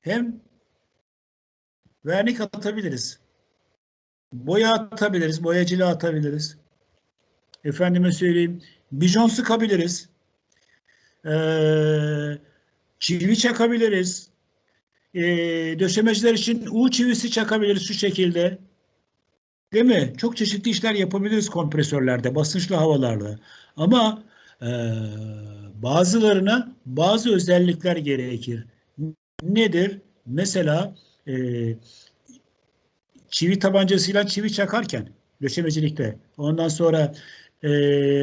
hem vernik atabiliriz. Boya atabiliriz. Boyacıyla atabiliriz. Efendime söyleyeyim. Bijon sıkabiliriz. Ee, çivi çakabiliriz. Ee, döşemeciler için U çivisi çakabiliriz şu şekilde. Değil mi? Çok çeşitli işler yapabiliriz kompresörlerde, basınçlı havalarla. Ama e, bazılarına bazı özellikler gerekir. Nedir? Mesela e, çivi tabancasıyla çivi çakarken döşemecilikte ondan sonra e,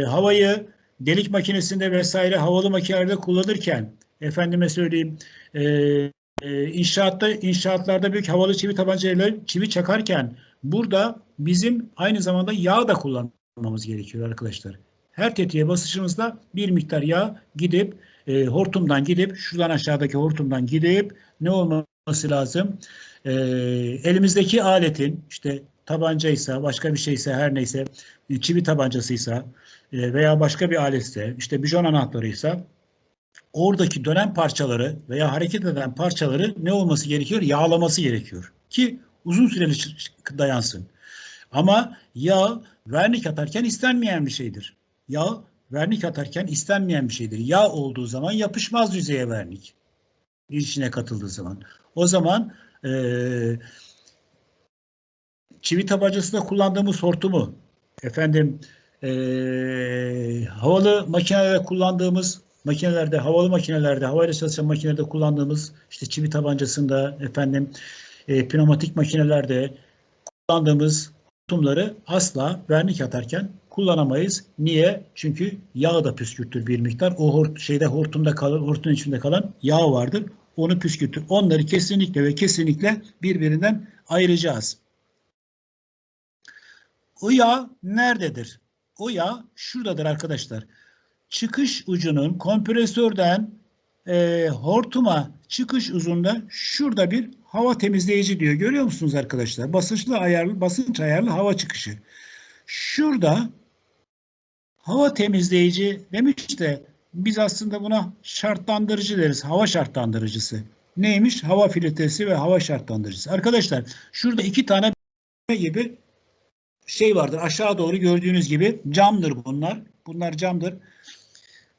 havayı delik makinesinde vesaire havalı makinelerde kullanırken efendime söyleyeyim e, e, inşaatta inşaatlarda büyük havalı çivi tabancayla çivi çakarken burada bizim aynı zamanda yağ da kullanmamız gerekiyor arkadaşlar. Her tetiğe basışımızda bir miktar yağ gidip e, hortumdan gidip şuradan aşağıdaki hortumdan gidip ne olması lazım? E, elimizdeki aletin işte tabancaysa başka bir şeyse her neyse e, çivi tabancasıysa e, veya başka bir aletse işte bijon anahtarıysa oradaki dönen parçaları veya hareket eden parçaları ne olması gerekiyor? Yağlaması gerekiyor ki uzun süreli dayansın. Ama yağ vernik atarken istenmeyen bir şeydir. Yağ vernik atarken istenmeyen bir şeydir. Yağ olduğu zaman yapışmaz yüzeye vernik. İçine katıldığı zaman. O zaman e, çivi tabancasında kullandığımız hortumu efendim e, havalı makinelerde kullandığımız makinelerde, havalı makinelerde, havayla çalışan makinelerde kullandığımız işte çivi tabancasında efendim e, pneumatik makinelerde kullandığımız hortumları asla vernik atarken kullanamayız. Niye? Çünkü yağ da püskürtür bir miktar. O hort şeyde hortumda kalır, hortumun içinde kalan yağ vardır. Onu püskürtür. Onları kesinlikle ve kesinlikle birbirinden ayıracağız. O yağ nerededir? O yağ şuradadır arkadaşlar. Çıkış ucunun kompresörden e, hortuma çıkış uzunda şurada bir hava temizleyici diyor. Görüyor musunuz arkadaşlar? Basınçlı ayarlı, basınç ayarlı hava çıkışı. Şurada hava temizleyici demiş de biz aslında buna şartlandırıcı deriz. Hava şartlandırıcısı. Neymiş? Hava filtresi ve hava şartlandırıcısı. Arkadaşlar şurada iki tane gibi şey vardır. Aşağı doğru gördüğünüz gibi camdır bunlar. Bunlar camdır.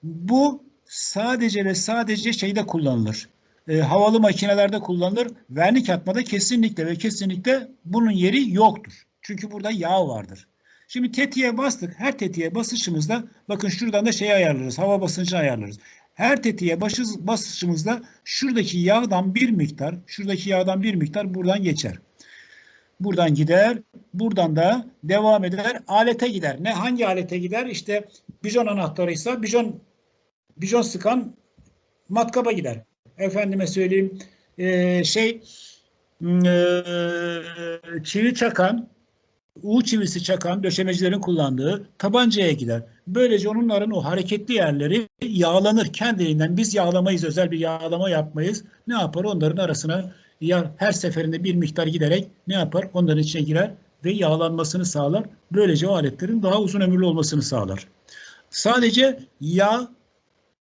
Bu sadece ve sadece şeyde kullanılır. E, havalı makinelerde kullanılır. Vernik atmada kesinlikle ve kesinlikle bunun yeri yoktur. Çünkü burada yağ vardır. Şimdi tetiğe bastık. Her tetiğe basışımızda bakın şuradan da şeyi ayarlarız. Hava basıncını ayarlarız. Her tetiğe basışımızda şuradaki yağdan bir miktar, şuradaki yağdan bir miktar buradan geçer. Buradan gider. Buradan da devam eder. Alete gider. Ne hangi alete gider? İşte bijon anahtarıysa bijon bijon sıkan matkaba gider. Efendime söyleyeyim e, şey e, çivi çakan U çivisi çakan döşemecilerin kullandığı tabancaya gider. Böylece onların o hareketli yerleri yağlanır kendiliğinden. Biz yağlamayız, özel bir yağlama yapmayız. Ne yapar? Onların arasına ya her seferinde bir miktar giderek ne yapar? Onların içine girer ve yağlanmasını sağlar. Böylece o aletlerin daha uzun ömürlü olmasını sağlar. Sadece yağ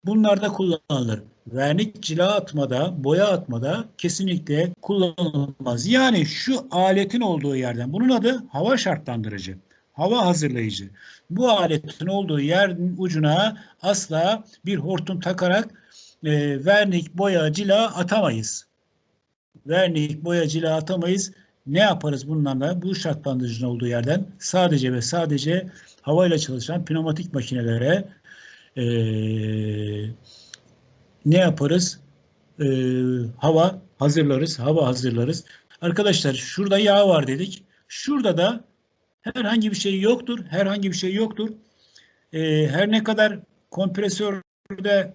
bunlarda kullanılır. Vernik cila atmada, boya atmada kesinlikle kullanılmaz. Yani şu aletin olduğu yerden, bunun adı hava şartlandırıcı, hava hazırlayıcı. Bu aletin olduğu yerin ucuna asla bir hortum takarak e, vernik, boya, cila atamayız. Vernik, boya, cila atamayız. Ne yaparız bunlarla? Bu şartlandırıcının olduğu yerden sadece ve sadece havayla çalışan pneumatik makinelere eee ne yaparız? Ee, hava hazırlarız, hava hazırlarız. Arkadaşlar şurada yağ var dedik. Şurada da herhangi bir şey yoktur. Herhangi bir şey yoktur. Ee, her ne kadar kompresörde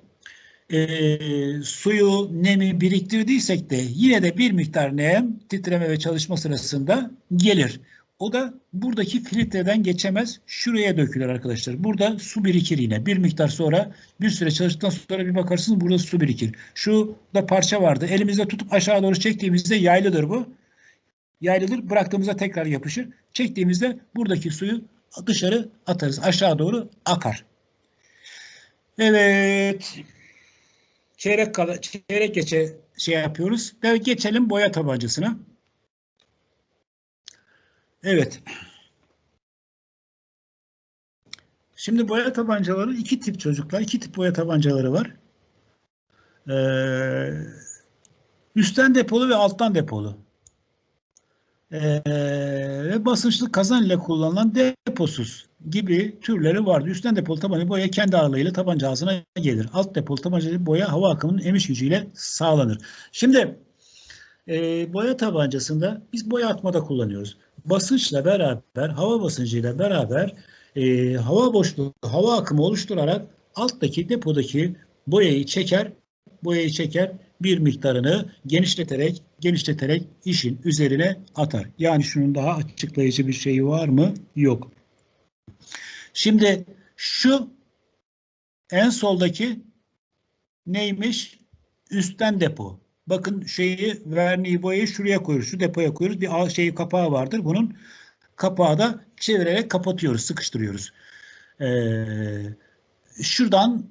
e, suyu, nemi biriktirdiysek de yine de bir miktar nem titreme ve çalışma sırasında gelir. O da buradaki filtreden geçemez. Şuraya dökülür arkadaşlar. Burada su birikir yine. Bir miktar sonra bir süre çalıştıktan sonra bir bakarsınız burada su birikir. Şu da parça vardı. Elimizde tutup aşağı doğru çektiğimizde yaylıdır bu. Yaylıdır. Bıraktığımızda tekrar yapışır. Çektiğimizde buradaki suyu dışarı atarız. Aşağı doğru akar. Evet. Çeyrek, kala, çeyrek geçe şey yapıyoruz ve geçelim boya tabancasına. Evet. Şimdi boya tabancaları iki tip çocuklar, iki tip boya tabancaları var. Ee, üstten depolu ve alttan depolu. Ee, ve basınçlı kazan ile kullanılan deposuz gibi türleri vardı. Üstten depolu tabanca boya kendi ağırlığıyla tabanca ağzına gelir. Alt depolu tabanca boya hava akımının emiş gücüyle sağlanır. Şimdi e, boya tabancasında biz boya atmada kullanıyoruz. Basınçla beraber, hava basıncıyla beraber e, hava boşluğu, hava akımı oluşturarak alttaki depodaki boyayı çeker, boyayı çeker, bir miktarını genişleterek, genişleterek işin üzerine atar. Yani şunun daha açıklayıcı bir şeyi var mı? Yok. Şimdi şu en soldaki neymiş? Üstten depo. Bakın şeyi verniği boyayı şuraya koyuyoruz. Şu depoya koyuyoruz. Bir şey kapağı vardır. Bunun kapağı da çevirerek kapatıyoruz. Sıkıştırıyoruz. Ee, şuradan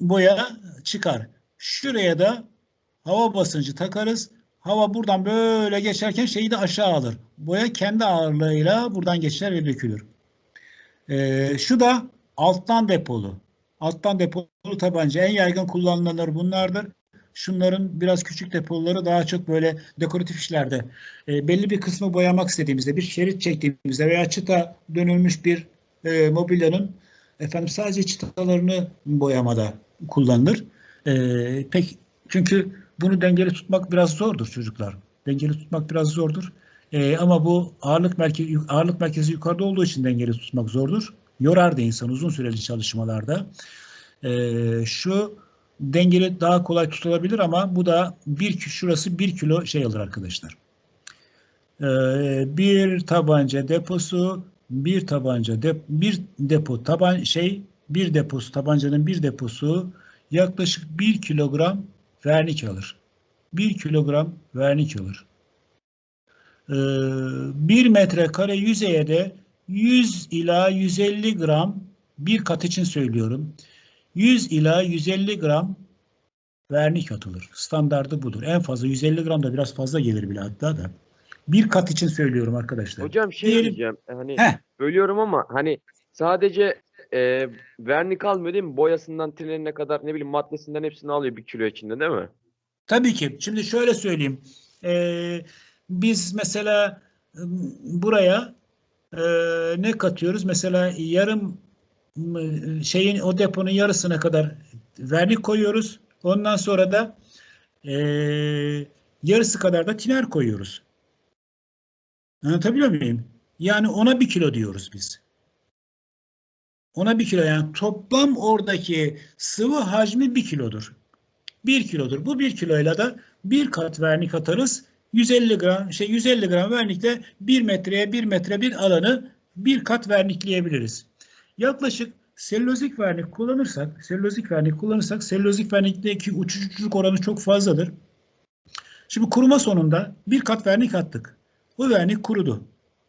boya çıkar. Şuraya da hava basıncı takarız. Hava buradan böyle geçerken şeyi de aşağı alır. Boya kendi ağırlığıyla buradan geçer ve dökülür. Ee, şu da alttan depolu. Alttan depolu tabanca en yaygın kullanılanlar bunlardır. Şunların biraz küçük depoları daha çok böyle dekoratif işlerde e, belli bir kısmı boyamak istediğimizde bir şerit çektiğimizde veya çıta dönülmüş bir e, mobilyanın efendim sadece çıtalarını boyamada kullanılır. E, pek çünkü bunu dengeli tutmak biraz zordur çocuklar. Dengeli tutmak biraz zordur. E, ama bu ağırlık merkezi ağırlık merkezi yukarıda olduğu için dengeli tutmak zordur. Yorar da insan uzun süreli çalışmalarda. E, şu dengeli daha kolay tutulabilir ama bu da bir şurası bir kilo şey alır arkadaşlar. E, bir tabanca deposu, bir tabanca de, bir depo taban şey bir deposu tabancanın bir deposu yaklaşık bir kilogram vernik alır. Bir kilogram vernik alır. 1 metrekare yüzeye de 100 ila 150 gram bir kat için söylüyorum. 100 ila 150 gram vernik atılır. Standardı budur. En fazla 150 gram da biraz fazla gelir bile hatta da. Bir kat için söylüyorum arkadaşlar. Hocam şey Diyelim- diyeceğim. Hani Heh. bölüyorum ama hani sadece e, vernik almıyor değil mi? Boyasından trilerine kadar ne bileyim maddesinden hepsini alıyor bir kilo içinde değil mi? Tabii ki. Şimdi şöyle söyleyeyim. Ee, biz mesela ım, buraya e, ne katıyoruz? Mesela yarım ım, şeyin o deponun yarısına kadar vernik koyuyoruz. Ondan sonra da e, yarısı kadar da tiner koyuyoruz. Anlatabiliyor muyum? Yani ona bir kilo diyoruz biz. Ona bir kilo yani toplam oradaki sıvı hacmi bir kilodur. 1 kilodur. Bu 1 kiloyla da bir kat vernik atarız. 150 gram şey 150 gram vernikle 1 metreye 1 metre bir alanı bir kat vernikleyebiliriz. Yaklaşık selülozik vernik kullanırsak, selülozik vernik kullanırsak selülozik vernikteki uçuculuk oranı çok fazladır. Şimdi kuruma sonunda bir kat vernik attık. O vernik kurudu.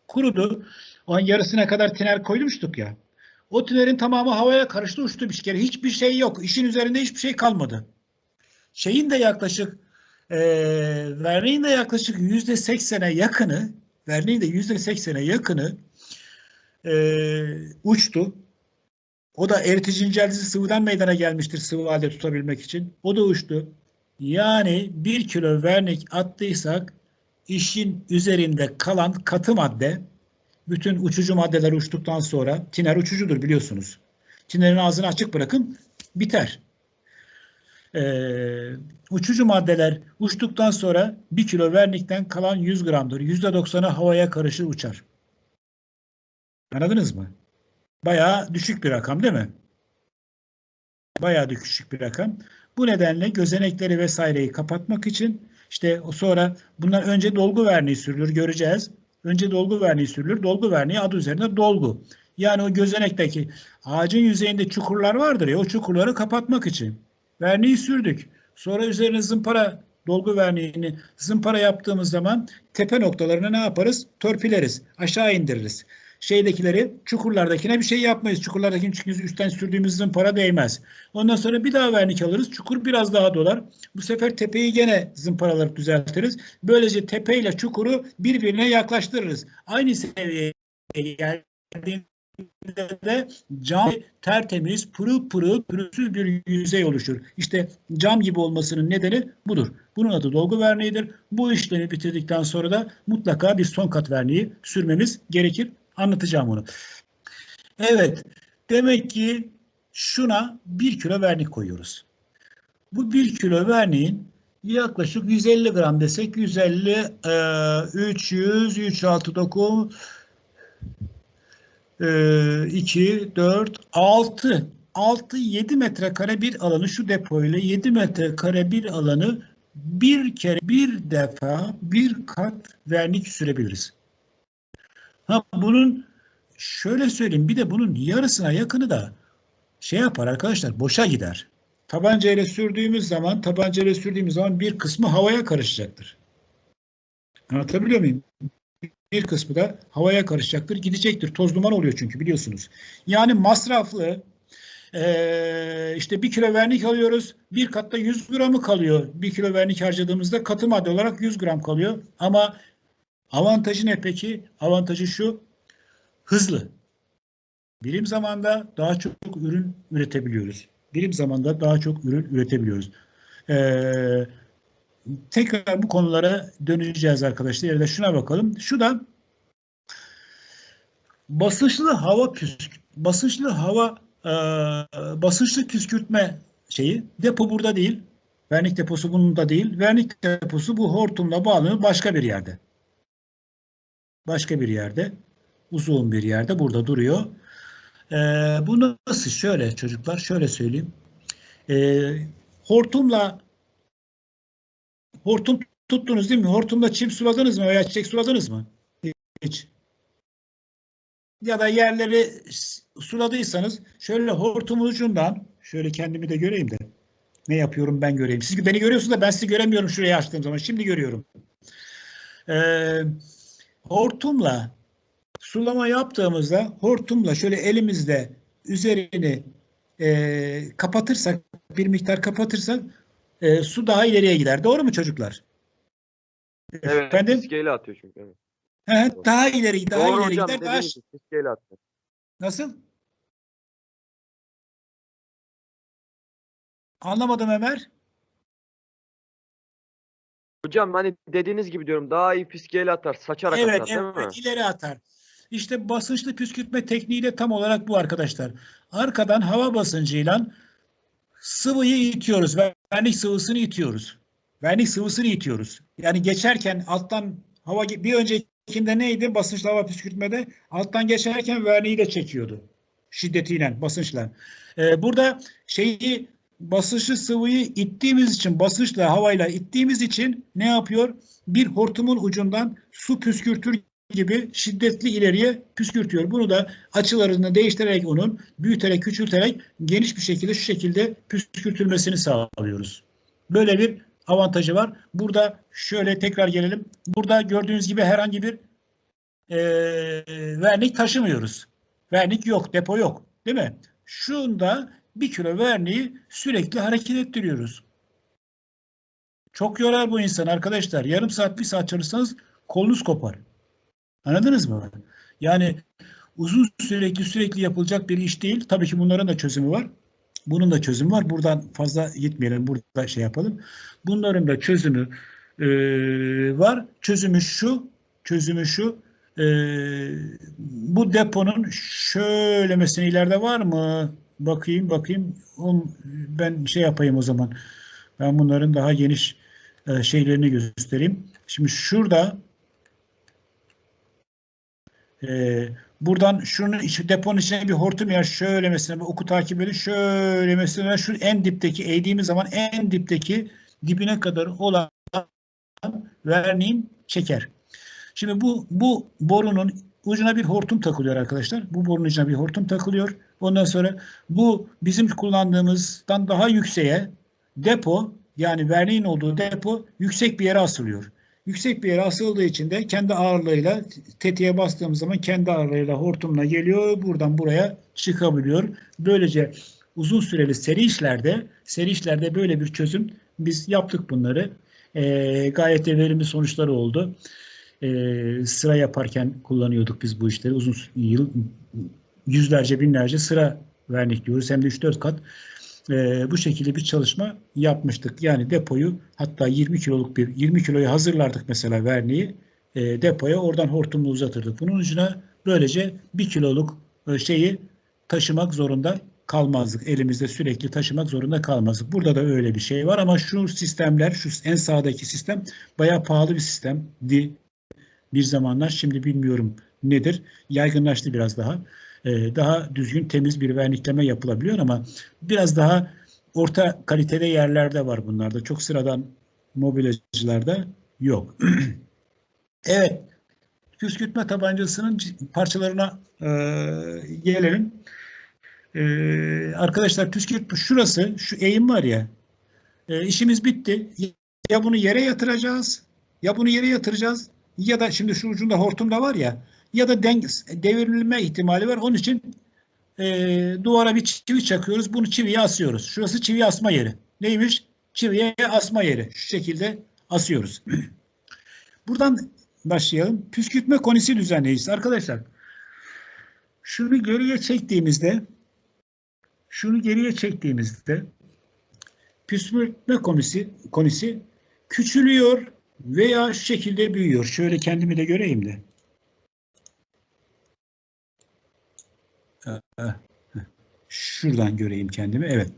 Kurudu. O yarısına kadar tiner koymuştuk ya. O tinerin tamamı havaya karıştı uçtu bir kere. Hiçbir şey yok. İşin üzerinde hiçbir şey kalmadı şeyin de yaklaşık e, verneğin de yaklaşık yüzde seksene yakını verneğin de yüzde seksene yakını e, uçtu. O da eritici inceltisi sıvıdan meydana gelmiştir sıvı halde tutabilmek için. O da uçtu. Yani bir kilo vernik attıysak işin üzerinde kalan katı madde bütün uçucu maddeler uçtuktan sonra tiner uçucudur biliyorsunuz. Tinerin ağzını açık bırakın biter. Ee, uçucu maddeler uçtuktan sonra 1 kilo vernikten kalan 100 gramdır. %90'ı havaya karışır uçar. Anladınız mı? Bayağı düşük bir rakam değil mi? Bayağı düşük bir rakam. Bu nedenle gözenekleri vesaireyi kapatmak için işte sonra bunlar önce dolgu verniği sürülür göreceğiz. Önce dolgu verniği sürülür. Dolgu verniği adı üzerinde dolgu. Yani o gözenekteki ağacın yüzeyinde çukurlar vardır ya o çukurları kapatmak için. Verniği sürdük. Sonra üzerine zımpara dolgu verniğini zımpara yaptığımız zaman tepe noktalarını ne yaparız? Törpüleriz. Aşağı indiririz. Şeydekileri çukurlardakine bir şey yapmayız. Çukurlardakini çünkü üstten sürdüğümüz zımpara değmez. Ondan sonra bir daha vernik alırız. Çukur biraz daha dolar. Bu sefer tepeyi gene zımparalayıp düzeltiriz. Böylece tepeyle çukuru birbirine yaklaştırırız. Aynı seviyeye geldiğinde de cam tertemiz, pırıl pırıl, pürüzsüz bir yüzey oluşur. İşte cam gibi olmasının nedeni budur. Bunun adı dolgu verniğidir. Bu işlemi bitirdikten sonra da mutlaka bir son kat verniği sürmemiz gerekir. Anlatacağım onu. Evet, demek ki şuna 1 kilo vernik koyuyoruz. Bu 1 kilo verniğin yaklaşık 150 gram desek 150, e, 300, 3, 6, 9, e, 2, 4, 6, 6, 7 metrekare bir alanı şu depoyla 7 metrekare bir alanı bir kere bir defa bir kat vernik sürebiliriz. Ha bunun şöyle söyleyeyim bir de bunun yarısına yakını da şey yapar arkadaşlar boşa gider. Tabancayla sürdüğümüz zaman tabancayla sürdüğümüz zaman bir kısmı havaya karışacaktır. Anlatabiliyor muyum? Bir kısmı da havaya karışacaktır, gidecektir. Toz duman oluyor çünkü biliyorsunuz. Yani masraflı eee, işte bir kilo vernik alıyoruz. Bir katta 100 gramı kalıyor. Bir kilo vernik harcadığımızda katı madde olarak 100 gram kalıyor. Ama avantajı ne peki? Avantajı şu. Hızlı. Birim zamanda daha çok ürün üretebiliyoruz. Birim zamanda daha çok ürün üretebiliyoruz. Ee, tekrar bu konulara döneceğiz arkadaşlar. Da şuna bakalım. Şu da basınçlı hava püskü, basınçlı hava e, basınçlı püskürtme şeyi depo burada değil. Vernik deposu bunun da değil. Vernik deposu bu hortumla bağlı başka bir yerde. Başka bir yerde. Uzun bir yerde burada duruyor. Ee, bu nasıl? Şöyle çocuklar, şöyle söyleyeyim. Ee, hortumla hortum tuttunuz değil mi? Hortumla çim suladınız mı veya çiçek suladınız mı? Hiç. Ya da yerleri suladıysanız şöyle hortumun ucundan şöyle kendimi de göreyim de ne yapıyorum ben göreyim. Siz beni görüyorsunuz da ben sizi göremiyorum şuraya açtığım zaman. Şimdi görüyorum. Ee, hortumla sulama yaptığımızda hortumla şöyle elimizde üzerini e, kapatırsak bir miktar kapatırsak e, su daha ileriye gider. Doğru mu çocuklar? Evet, Efendim? fiskeyle atıyor çünkü. Evet. He, daha ileri daha Doğru ileri hocam gider. Daha fiskeyle atıyor. nasıl? Anlamadım Ömer. Hocam hani dediğiniz gibi diyorum daha iyi fiskeyle atar, saçarak Evet, atar değil mi? evet, ileri atar. İşte basınçlı püskürtme tekniği de tam olarak bu arkadaşlar. Arkadan hava basıncıyla sıvıyı itiyoruz. Vernik sıvısını itiyoruz. Vernik sıvısını itiyoruz. Yani geçerken alttan hava bir öncekinde neydi? Basınçlı hava püskürtmede alttan geçerken verniği de çekiyordu. Şiddetiyle, basınçla. Ee, burada şeyi basınçlı sıvıyı ittiğimiz için, basınçla havayla ittiğimiz için ne yapıyor? Bir hortumun ucundan su püskürtür gibi şiddetli ileriye püskürtüyor. Bunu da açılarını değiştirerek onun büyüterek, küçülterek geniş bir şekilde şu şekilde püskürtülmesini sağlıyoruz. Böyle bir avantajı var. Burada şöyle tekrar gelelim. Burada gördüğünüz gibi herhangi bir eee vernik taşımıyoruz. Vernik yok, depo yok. Değil mi? Şunda bir kilo verniği sürekli hareket ettiriyoruz. Çok yorar bu insan arkadaşlar. Yarım saat, bir saat çalışsanız kolunuz kopar. Anladınız mı? Yani uzun sürekli sürekli yapılacak bir iş değil. Tabii ki bunların da çözümü var. Bunun da çözümü var. Buradan fazla gitmeyelim. Burada şey yapalım. Bunların da çözümü e, var. Çözümü şu. Çözümü şu. e, bu deponun şöylemesine ileride var mı? Bakayım bakayım. On, ben şey yapayım o zaman. Ben bunların daha geniş e, şeylerini göstereyim. Şimdi şurada ee, buradan şunun içi, deponun içine bir hortum yer şöyle mesela bir oku takip edin şöyle mesela şu en dipteki eğdiğimiz zaman en dipteki dibine kadar olan verniğin çeker. Şimdi bu bu borunun ucuna bir hortum takılıyor arkadaşlar. Bu borunun ucuna bir hortum takılıyor. Ondan sonra bu bizim kullandığımızdan daha yükseğe depo yani verniğin olduğu depo yüksek bir yere asılıyor. Yüksek bir yere asıldığı için de kendi ağırlığıyla tetiğe bastığımız zaman kendi ağırlığıyla hortumla geliyor. Buradan buraya çıkabiliyor. Böylece uzun süreli seri işlerde seri işlerde böyle bir çözüm biz yaptık bunları. Ee, gayet de verimli sonuçları oldu. Ee, sıra yaparken kullanıyorduk biz bu işleri. Uzun yıl yüzlerce binlerce sıra vernikliyoruz. Hem de 3-4 kat. Ee, bu şekilde bir çalışma yapmıştık. Yani depoyu hatta 20 kiloluk bir 20 kiloyu hazırlardık mesela verniği e, depoya oradan hortumla uzatırdık. Bunun ucuna böylece 1 kiloluk e, şeyi taşımak zorunda kalmazdık. Elimizde sürekli taşımak zorunda kalmazdık. Burada da öyle bir şey var ama şu sistemler, şu en sağdaki sistem bayağı pahalı bir sistemdi bir zamanlar. Şimdi bilmiyorum nedir. Yaygınlaştı biraz daha. Ee, daha düzgün, temiz bir vernikleme yapılabiliyor ama biraz daha orta kalitede yerlerde var bunlarda. Çok sıradan mobilyacılarda yok. evet. Püskürtme tabancasının parçalarına e, gelelim. E, arkadaşlar püskürtme şurası, şu eğim var ya. E, işimiz bitti. Ya bunu yere yatıracağız, ya bunu yere yatıracağız ya da şimdi şu ucunda hortum da var ya ya da denk, devrilme ihtimali var. Onun için e, duvara bir çivi çakıyoruz. Bunu çiviye asıyoruz. Şurası çivi asma yeri. Neymiş? Çiviye asma yeri. Şu şekilde asıyoruz. Buradan başlayalım. Püskürtme konisi düzenleyicisi. Arkadaşlar şunu geriye çektiğimizde şunu geriye çektiğimizde püskürtme konisi, konisi küçülüyor veya şu şekilde büyüyor. Şöyle kendimi de göreyim de. Şuradan göreyim kendimi. Evet.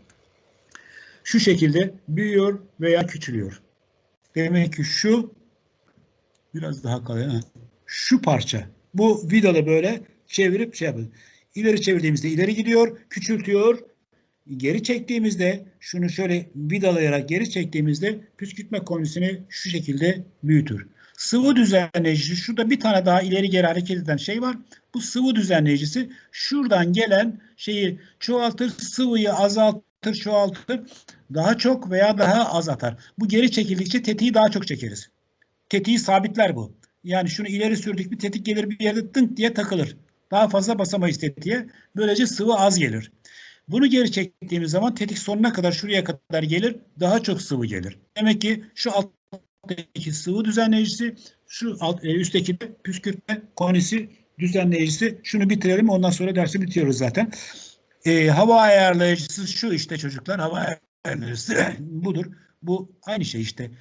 Şu şekilde büyüyor veya küçülüyor. Demek ki şu biraz daha kalın. ha. Şu parça. Bu vidalı böyle çevirip şey yapın. İleri çevirdiğimizde ileri gidiyor, küçültüyor. Geri çektiğimizde şunu şöyle vidalayarak geri çektiğimizde püskürtme konisini şu şekilde büyütür. Sıvı düzenleyicisi şurada bir tane daha ileri geri hareket eden şey var. Bu sıvı düzenleyicisi şuradan gelen şeyi çoğaltır, sıvıyı azaltır, çoğaltır. Daha çok veya daha az atar. Bu geri çekildikçe tetiği daha çok çekeriz. Tetiği sabitler bu. Yani şunu ileri sürdük bir tetik gelir bir yerde tınk diye takılır. Daha fazla basamayız tetiğe. Böylece sıvı az gelir. Bunu geri çektiğimiz zaman tetik sonuna kadar şuraya kadar gelir. Daha çok sıvı gelir. Demek ki şu alttaki sıvı düzenleyicisi, şu alt, e, üstteki de püskürtme konisi düzenleyicisi. Şunu bitirelim ondan sonra dersi bitiyoruz zaten. E, hava ayarlayıcısı şu işte çocuklar. Hava ayarlayıcısı budur. Bu aynı şey işte.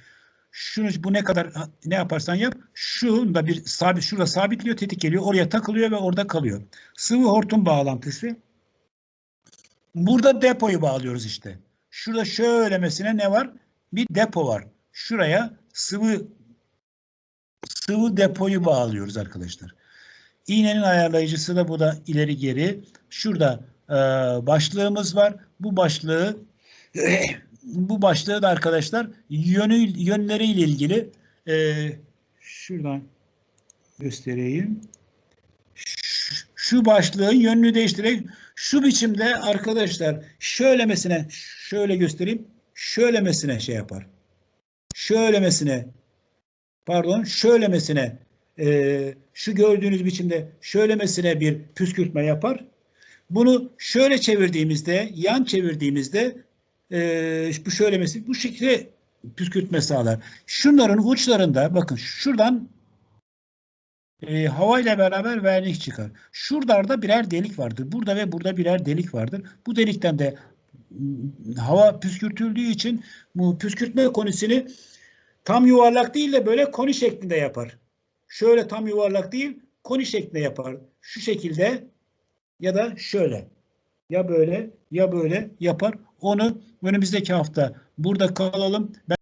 Şunu bu ne kadar ne yaparsan yap. Şunu da bir sabit şurada sabitliyor, tetik geliyor, oraya takılıyor ve orada kalıyor. Sıvı hortum bağlantısı. Burada depoyu bağlıyoruz işte. Şurada şöylemesine ne var? Bir depo var. Şuraya sıvı sıvı depoyu bağlıyoruz arkadaşlar. İğnenin ayarlayıcısı da bu da ileri geri. Şurada e, başlığımız var. Bu başlığı bu başlığı da arkadaşlar yönü yönleriyle ilgili e, şuradan göstereyim. Şu, şu başlığın yönünü değiştirerek şu biçimde arkadaşlar şöylemesine şöyle göstereyim. Şöylemesine şey yapar. Şöylemesine pardon şöylemesine e, şu gördüğünüz biçimde şöylemesine bir püskürtme yapar. Bunu şöyle çevirdiğimizde, yan çevirdiğimizde e, bu şöylemesi bu şekilde püskürtme sağlar. Şunların uçlarında bakın şuradan e, havayla beraber vernik çıkar. Şuralarda birer delik vardır. Burada ve burada birer delik vardır. Bu delikten de hava püskürtüldüğü için bu püskürtme konisini tam yuvarlak değil de böyle koni şeklinde yapar. Şöyle tam yuvarlak değil, koni şeklinde yapar. Şu şekilde ya da şöyle. Ya böyle ya böyle yapar. Onu önümüzdeki hafta burada kalalım. Ben